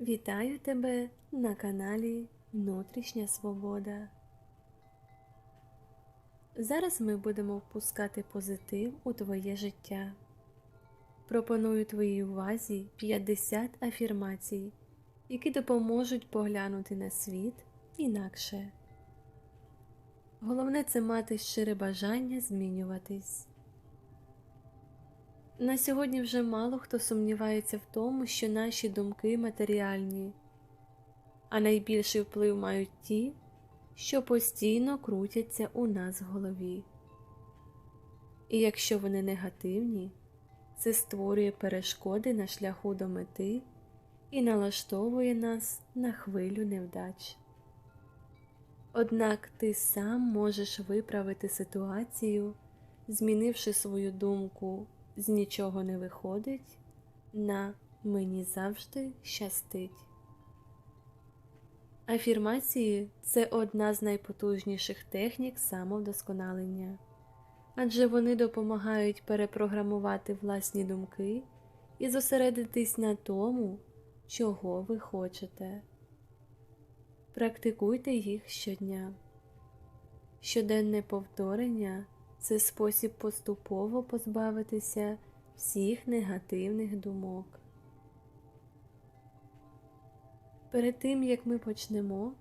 Вітаю тебе на каналі Внутрішня Свобода. Зараз ми будемо впускати позитив у твоє життя. Пропоную твоїй увазі 50 афірмацій, які допоможуть поглянути на світ інакше. Головне це мати щире бажання змінюватись. На сьогодні вже мало хто сумнівається в тому, що наші думки матеріальні, а найбільший вплив мають ті, що постійно крутяться у нас в голові. І якщо вони негативні, це створює перешкоди на шляху до мети і налаштовує нас на хвилю невдач. Однак ти сам можеш виправити ситуацію, змінивши свою думку з нічого не виходить на мені завжди щастить. Афірмації це одна з найпотужніших технік самовдосконалення, адже вони допомагають перепрограмувати власні думки і зосередитись на тому, чого ви хочете. Практикуйте їх щодня. Щоденне повторення це спосіб поступово позбавитися всіх негативних думок. Перед тим як ми почнемо,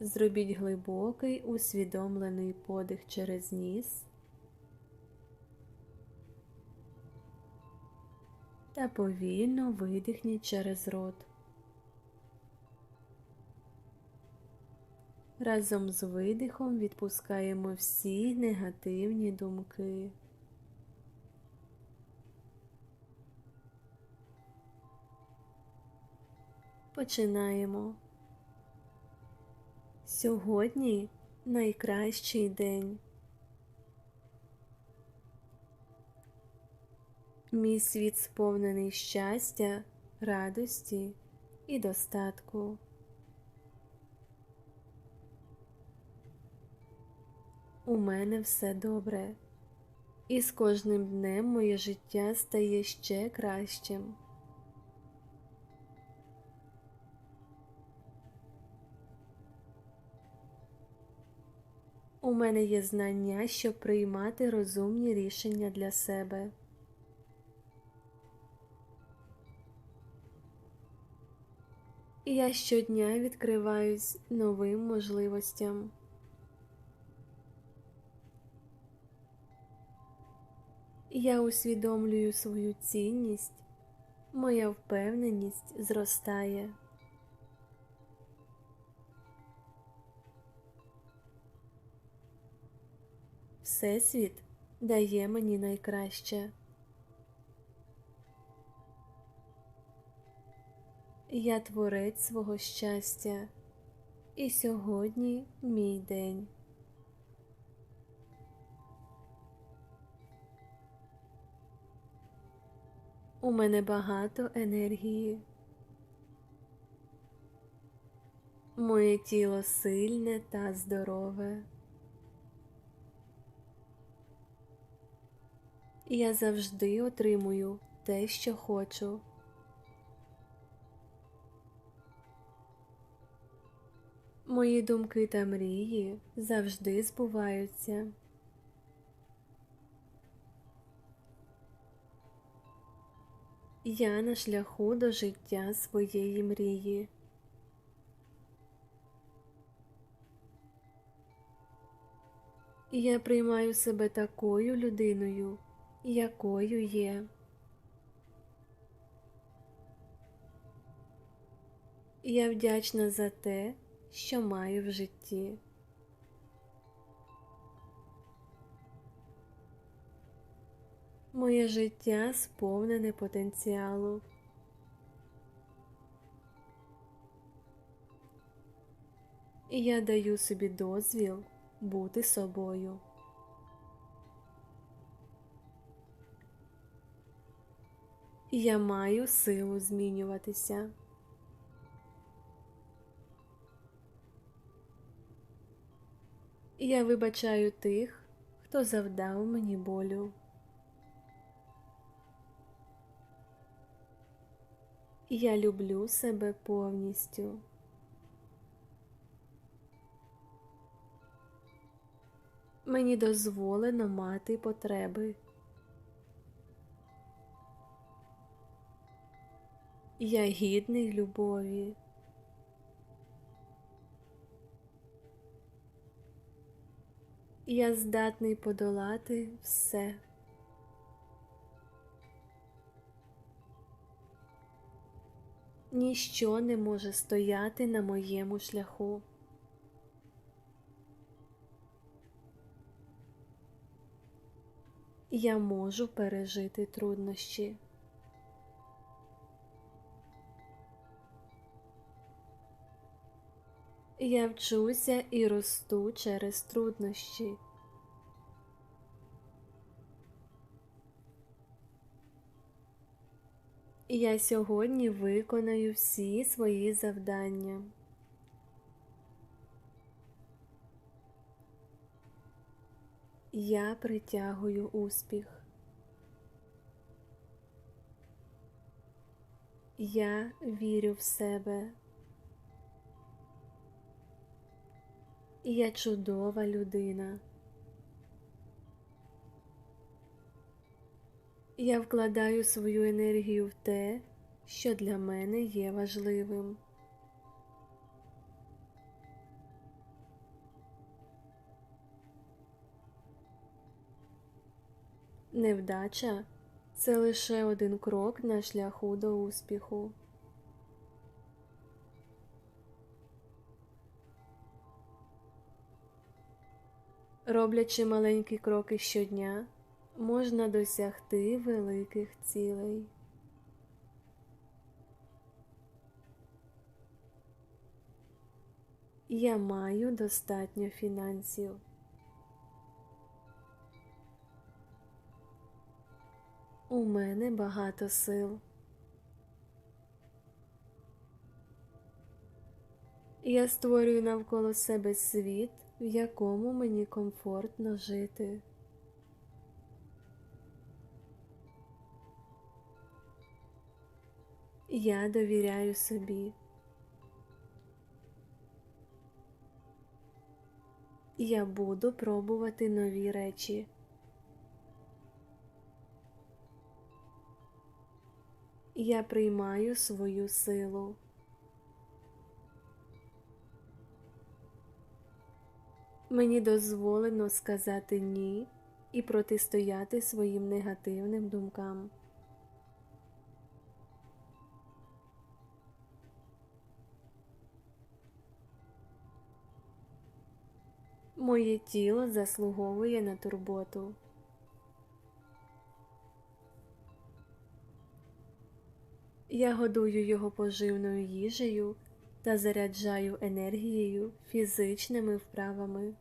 зробіть глибокий усвідомлений подих через ніс та повільно видихніть через рот. Разом з видихом відпускаємо всі негативні думки. Починаємо. Сьогодні найкращий день. Мій світ сповнений щастя, радості і достатку. У мене все добре, і з кожним днем моє життя стає ще кращим. У мене є знання, щоб приймати розумні рішення для себе. І я щодня відкриваюсь новим можливостям. Я усвідомлюю свою цінність, моя впевненість зростає. Всесвіт дає мені найкраще. Я творець свого щастя, і сьогодні мій день. У мене багато енергії. Моє тіло сильне та здорове. Я завжди отримую те, що хочу. Мої думки та мрії завжди збуваються. Я на шляху до життя своєї мрії. Я приймаю себе такою людиною, якою є. Я вдячна за те, що маю в житті. Моє життя сповнене потенціалу. І я даю собі дозвіл бути собою. Я маю силу змінюватися. Я вибачаю тих, хто завдав мені болю. Я люблю себе повністю. Мені дозволено мати потреби. Я гідний любові. Я здатний подолати все. Ніщо не може стояти на моєму шляху. Я можу пережити труднощі. Я вчуся і росту через труднощі. Я сьогодні виконаю всі свої завдання. Я притягую успіх. Я вірю в себе. Я чудова людина. Я вкладаю свою енергію в те, що для мене є важливим. Невдача це лише один крок на шляху до успіху. Роблячи маленькі кроки щодня, можна досягти великих цілей. Я маю достатньо фінансів. У мене багато сил. Я створюю навколо себе світ, в якому мені комфортно жити. Я довіряю собі. Я буду пробувати нові речі. Я приймаю свою силу. Мені дозволено сказати ні і протистояти своїм негативним думкам. Моє тіло заслуговує на турботу. Я годую його поживною їжею та заряджаю енергією фізичними вправами.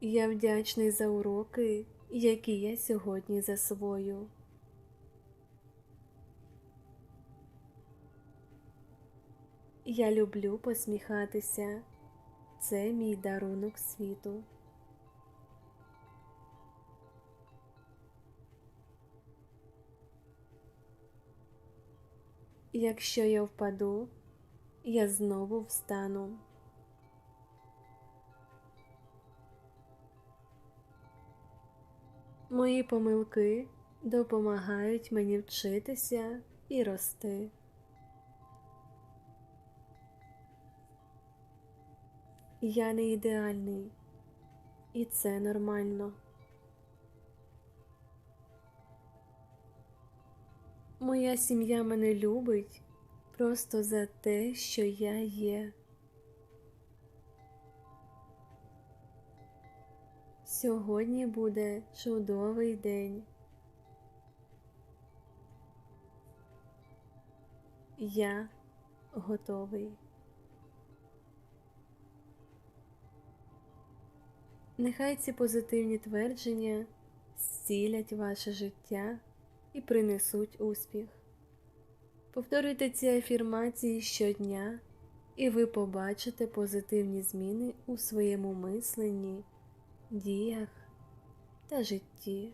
Я вдячний за уроки, які я сьогодні засвою. Я люблю посміхатися. Це мій дарунок світу. Якщо я впаду, я знову встану. Мої помилки допомагають мені вчитися і рости. Я не ідеальний, і це нормально. Моя сім'я мене любить просто за те, що я є. Сьогодні буде чудовий день. Я готовий. Нехай ці позитивні твердження зцілять ваше життя і принесуть успіх. Повторюйте ці афірмації щодня, і ви побачите позитивні зміни у своєму мисленні, діях та житті.